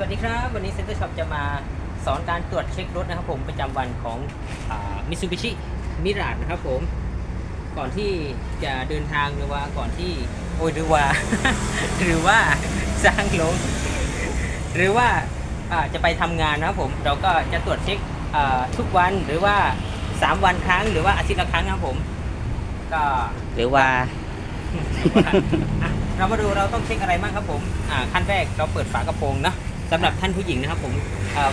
สวัสดีครับ วันนี้เซ็นเตอร์ช็อปจะมาสอนการตรวจเช็ครถนะครับผมประจำวันของมิซูบิชิมิรา e นะครับผม ก่อนที่จะเดินทางหรือว่าก่อนที่โอ้ยหรือว่า หรือว่าสร้างลง หรือว่าอ่าจะไปทำงานนะครับผมเราก็จะตรวจเช็คอ่าทุกวันหรือว่า 3 วันครั้งหรือว่าอาทิตย์ละครั้งนะครับผม ก็หรือว่าอะเรามาดูเราต้องเช็คอะไรบ้างครับผม อ่าขั้นแรกเราเปิดฝากระโปรงเนอะ สำหรับท่านผู้หญิงนะครับผม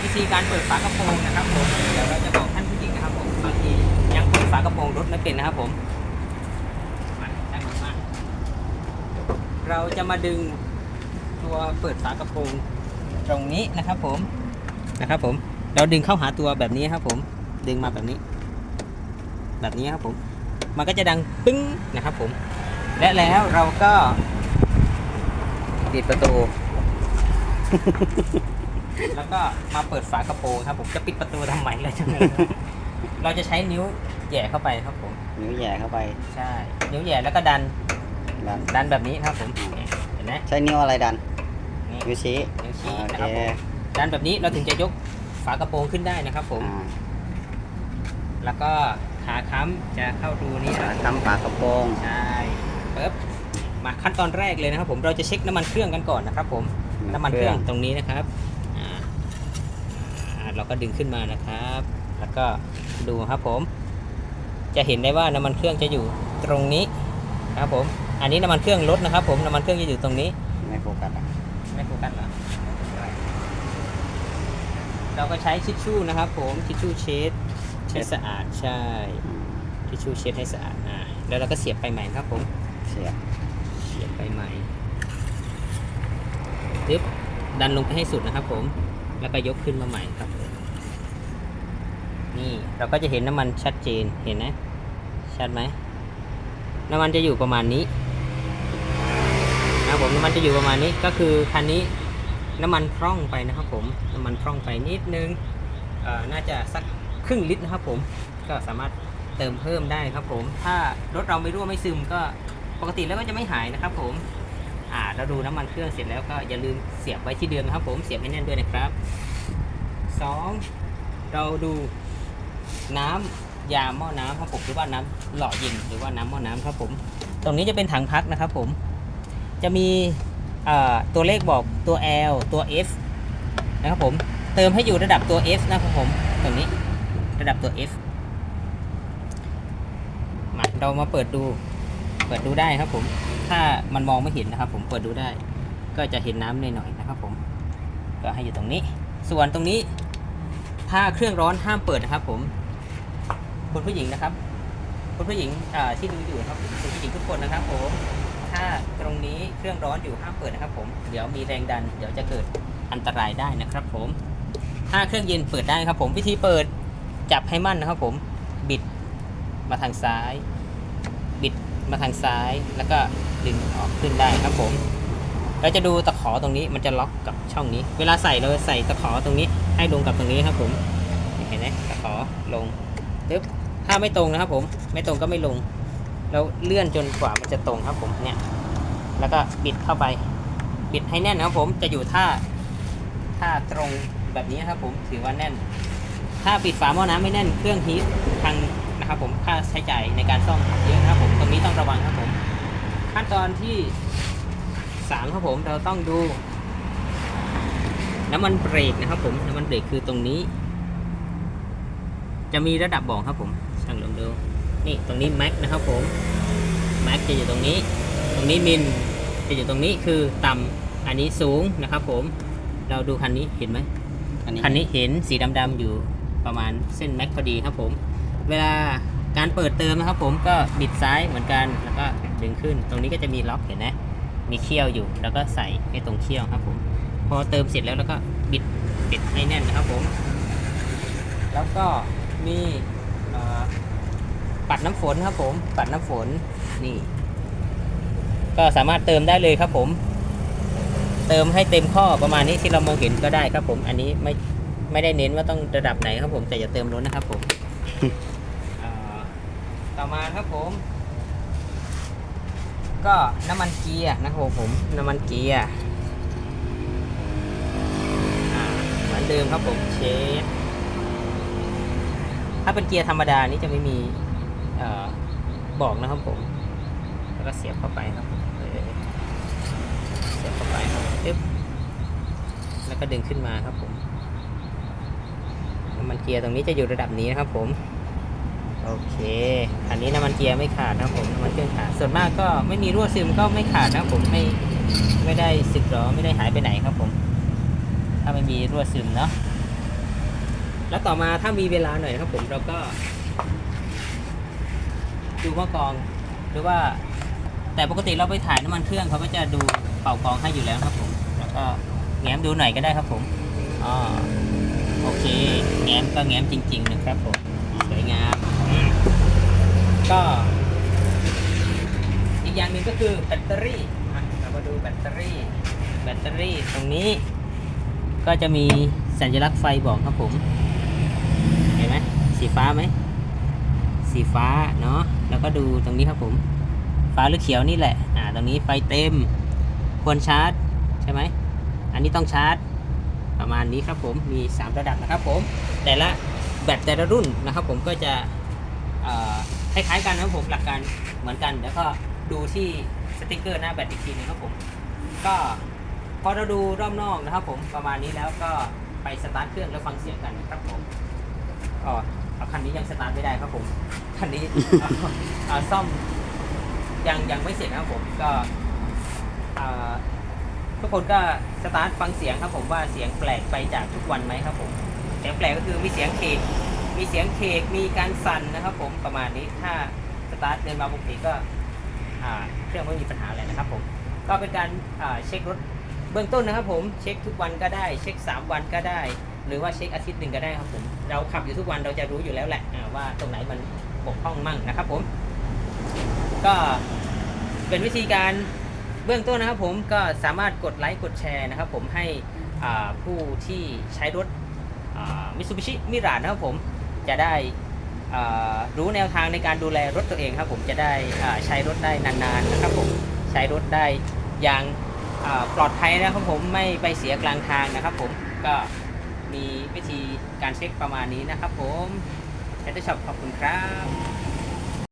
วิธีการเปิดฝากระโปรงนะครับผมเดี๋ยวเราจะบอกท่านผู้หญิงนะครับผมบางทียังเปิดฝากระโปรงรถไม่เป็นนะครับผมเราจะมาดึงตัวเปิดฝากระโปรงตรงนี้นะครับผมนะครับผมเราดึงเข้าหาตัวแบบนี้ครับผมดึงมาแบบนี้ แบบนี้ครับผม มันก็จะดังปึ้งนะครับผม และแล้วเราก็ปิดประตู แล้วก็มาเปิดฝากระโปรงครับ ผมจะปิดประตูทำไมเลยจังเลยเราจะใช้นิ้วแหย่เข้าไปครับผม นิ้วแหย่เข้าไปใช่ นิ้วแหย่แล้วก็ดันดันดันแบบนี้ครับผมเห็นไหมใช้นิ้วอะไรดันนี่นิ้วชี้นิ้วชี้โอนะเคครับผมดันแบบนี้เราถึงจะยกฝากระโปรงขึ้นได้นะครับผม อ่าแล้วก็ขาค้ำจะเข้ารูนี้ขานะค้ำฝากระโปรงใช่ปึ๊บมาขั้นตอนแรกเลยนะครับผมเราจะเช็คน้ำมันเครื่องกันก่อนนะครับผม น้ำมันเครื่องตรงนี้นะครับอ่าอ่าเราก็ดึงขึ้นมานะครับ แล้วก็ดูครับผม จะเห็นได้ว่าน้ำมันเครื่องจะอยู่ตรงนี้นะครับผม อันนี้น้ำมันเครื่องรถนะครับ ผมน้ำมันเครื่องจะอยู่ตรงนี้ไม่โฟกัสอะไม่โฟกัสเหรอเราก็ใช้ทิชชู่นะครับ ผมทิชชู่เช็ดให้สะอาดใช่อืมทิชชู่เช็ดให้สะอาดอ่าแล้วเราก็เสียบไปใหม่ครับผมเสียบเสียบไปใหม่ ปึ๊บดันลงไปให้สุดนะครับ ผม แล้วก็ยกขึ้นมาใหม่ครับ นี่เราก็จะเห็นน้ำมันชัดเจนเห็นไหมชัดไหมน้ำมันจะอยู่ประมาณนี้นะครับผมน้ำมันจะอยู่ประมาณนี้ก็คือคันนี้น้ำมันพร่องไปนะครับผมน้ำมันพร่องไปนิดนึงเอ่อน่าจะสักครึ่งลิตรนะครับ ผมก็สามารถเติมเพิ่มได้ครับ ผม ถ้ารถเราไม่รั่วไม่ซึมก็ปกติแล้วก็จะไม่หายนะครับ ผม อ่าเราดูน้ำมันเครื่องเสร็จแล้วก็อย่าลืมเสียบไว้ที่เดิมนะครับ ผมเสียบให้แน่นด้วยนะครับสองเราดูน้ำยาหม้อน้ำครับผมหรือว่าน้ำหล่อเย็นหรือว่าน้ำหม้อน้ำครับผม ตรงนี้จะเป็นถังพักนะครับผม จะมีตัวเลขบอกตัว L ตัว F นะครับผม เติมให้อยู่ระดับตัว F นะครับผมตรงนี้ระดับตัว F มาเรามาเปิดดู เปิดดูได้ครับผม ถ้ามันมองไม่เห็นนะครับ ผมเปิดดูได้ ก็จะเห็นน้ำหน่อยๆนะครับ ผมก็ให้อยู่ตรงนี้ ส่วนตรงนี้ ถ้าเครื่องร้อนห้ามเปิดนะครับ ผมคุณผู้หญิงนะครับคุณผู้หญิงที่ดูอยู่ครับคุณผู้หญิงทุกคนนะครับ ผมถ้าตรงนี้เครื่องร้อนอยู่ห้ามเปิดนะครับ ผมเดี๋ยวมีแรงดัน เดี๋ยวจะเกิดอันตรายได้นะครับ ผมถ้าเครื่องเย็นเปิดได้ครับ ผมวิธีเปิดจับให้มั่นนะครับ ผมบิดมาทางซ้าย บิด มาทางซ้ายแล้วก็ดึงออกขึ้นได้ครับผม เราจะดูตะขอตรงนี้มันจะล็อกกับช่องนี้ เวลาใส่เราใส่ตะขอตรงนี้ ให้ลงกับตรงนี้ครับผมเห็นไหมตะขอลงปึ๊บถ้าไม่ตรงนะครับผม ไม่ตรงก็ไม่ลงเราเลื่อนจนกว่ามันจะตรงครับผมเนี่ย แล้วก็บิดเข้าไป บิดให้แน่นนะครับผมจะอยู่ท่าท่าตรงแบบนี้ครับผมถือว่าแน่น ถ้าปิดฝาหม้อน้ำไม่แน่นเครื่องฮีทพัง นะครับผมค่าใช้จ่ายในการซ่อมเยอะนะครับผมตรงนี้ต้องระวังครับผม ขั้นตอนที่สามครับผมเราต้องดู น้ำมันเบรกนะครับผมน้ำมันเบรกคือตรงนี้ จะมีระดับบอกครับผมช่างลองดูนี่ตรงนี้แม็กนะครับผมแม็กจะอยู่ตรงนี้ ตรงนี้มินจะอยู่ตรงนี้คือต่ำอันนี้สูงนะครับผม เราดูคันนี้เห็นไหมอันนี้คันนี้เห็นสีดำๆอยู่ประมาณเส้นแม็กพอดีครับผม เวลาการเปิดเติมนะครับผมก็บิดซ้ายเหมือนกันแล้วก็ดึงขึ้น ตรงนี้ก็จะมีล็อกเห็นไหมมีเขี้ยวอยู่ แล้วก็ใส่ให้ตรงเขี้ยวครับผม พอเติมเสร็จแล้วแล้วก็บิดปิดให้แน่นนะครับผม แล้วก็มีปัดน้ำฝนครับผม ปัดน้ำฝนนี่ ก็สามารถเติมได้เลยครับผม เติมให้เต็มข้อประมาณนี้ที่เรามองเห็นก็ได้ครับผม อันนี้ไม่ไม่ได้เน้นว่าต้องระดับไหนครับผม แต่อย่าเติมล้นนะครับผม ต่อมาครับผม ก็น้ำมันเกียร์นะครับผม น้ำมันเกียร์เหมือนเดิมครับผมเชฟถ้าเป็นเกียร์ธรรมดานี่จะไม่มีออบอกนะครับผม แล้วก็เสียบเข้าไปครับเออเสียบเข้าไปครับปึ๊บแล้วก็ดึงขึ้นมาครับผมน้ำมันเกียร์ตรงนี้จะอยู่ระดับนี้นะครับผม โอเค อันนี้น้ำมันเกียร์ไม่ขาดนะผมน้ำมันเครื่องขาด ส่วนมากก็ไม่มีรั่วซึมก็ไม่ขาดนะผมไม่ไม่ได้สึกหรอไม่ได้หายไปไหนครับผม ถ้าไม่มีรั่วซึมเนาะแล้วต่อมาถ้ามีเวลาหน่อยครับผมเราก็ ดูว่ากรองหรือว่า แต่ปกติเราไปถ่ายน้ำมันเครื่องเขาก็จะดูเป่ากองให้อยู่แล้วครับผม แล้วก็แง้มดูหน่อยก็ได้ครับผมอ๋อโอเค แง้มก็แง้มจริง ๆ นะครับผมสวยงาม ก็ อีกอย่างหนึ่งก็คือแบตเตอรี่อะเรามาดูแบตเตอรี่ แบตเตอรี่ตรงนี้ ก็จะมีสัญลักษณ์ไฟบอกครับผม เห็นไหมสีฟ้าไหมสีฟ้าเนาะแล้วก็ดูตรงนี้ครับผม ฟ้าหรือเขียวนี่แหละอ่าตรงนี้ไฟเต็ม ควรชาร์จใช่ไหมอันนี้ต้องชาร์จประมาณนี้ครับผมมี 3 ระดับนะครับผม แต่ละแบตแต่ละรุ่นนะครับผมก็จะ คล้ายๆกันนะครับผมหลักการเหมือนกัน แล้วก็ดูที่สติกเกอร์หน้าแบตอีกทีหนึงครับผม ก็พอเราดูรอบนอกนะครับผมประมาณนี้แล้วก็ไปสตาร์ทเครื่องแล้วฟังเสียงกันนะครับผมอ๋อเอาคันนี้ยังสตาร์ทไม่ได้ครับผมคันนี้ เอาเอาซ่อมยังยังไม่เสร็จนะครับผมก็เอ่อทุกคนก็สตาร์ทฟังเสียงครับผมว่าเสียงแปลกไปจากทุกวันไหมครับผม เสียงแปลกก็คือมีเสียงเคก มีเสียงเคกมีการสั่นนะครับ ผมประมาณนี้ถ้าสตาร์ทเดินมาปกติก็เครื่องไม่มีปัญหาอะไรนะครับผมก็เป็นการเช็ครถเบื้องต้นนะครับ ผมเช็คทุกวันก็ได้ เช็ค 3 วันก็ได้ หรือว่าเช็คอาทิตย์หนึ่งก็ได้ครับผมเราขับอยู่ทุกวันเราจะรู้อยู่แล้วแหละว่าตรงไหนมันบกพร่องมั่งนะครับ ผม ก็เป็นวิธีการเบื้องต้นนะครับ ผมก็สามารถกดไลค์กดแชร์นะครับ ผมให้ผู้ที่ใช้รถมิตซูบิชิมิรานะครับผม จะได้รู้แนวทางในการดูแลรถตัวเองครับผมจะได้ใช้รถได้นานๆนะครับผมใช้รถได้อย่างปลอดภัยนะครับผมไม่ไปเสียกลางทางนะครับผมก็มีวิธีการเช็คประมาณนี้นะครับผมแอดช็อปขอบคุณครับ